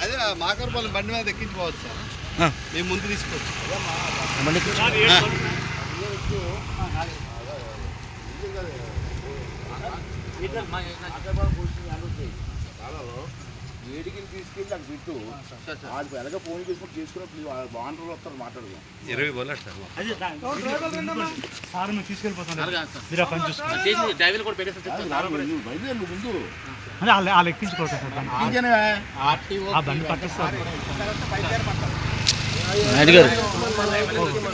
అదే మాకరపాలెం బండి మీద ఎక్కించుకోవచ్చు సార్ మేము ముందు తీసుకోవచ్చు. వేడికి తీసుకెళ్ళి అక్కడ పెట్టు. వాళ్ళు వెనక ఫోన్ చేసుకుని చేసుకున్నప్పుడు బాగుంటారు వస్తారు మాట్లాడుదాం ఇరవై బోలు సార్. సార్ మేము తీసుకెళ్ళిపోతాను. ఆ డ్రైవర్ కూడా బయలుదేరు నువ్వు ముందు. దాన్ని. ఇంకేనే? ఆ బండి పట్టిస్తారు. నాయుడు గారు.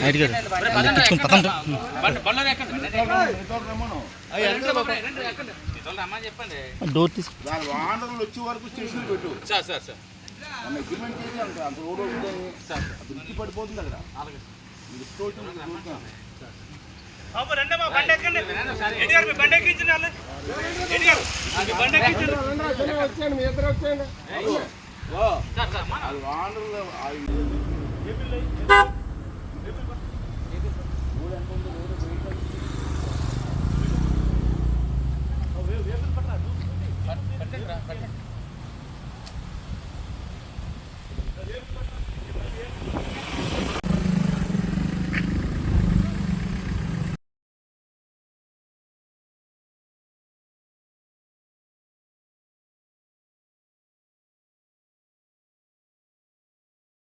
నాయుడు గారు. అది ఎక్కించుకుని పదండి డోర్ తీసు దాని వాండర్లు వచ్చే వరకు స్టేషన్ పెట్టు. Sir sir sir. మన అగ్రిమెంట్ చేసి అంత అంత రోడ్ అవుతుంది దృష్టి పడిపోతుంది అక్కడ. ఇది ఇష్టం వచ్చినట్టు చూస్తున్నాం. అది వాండర్లు అది పట్టండి రా Gracias.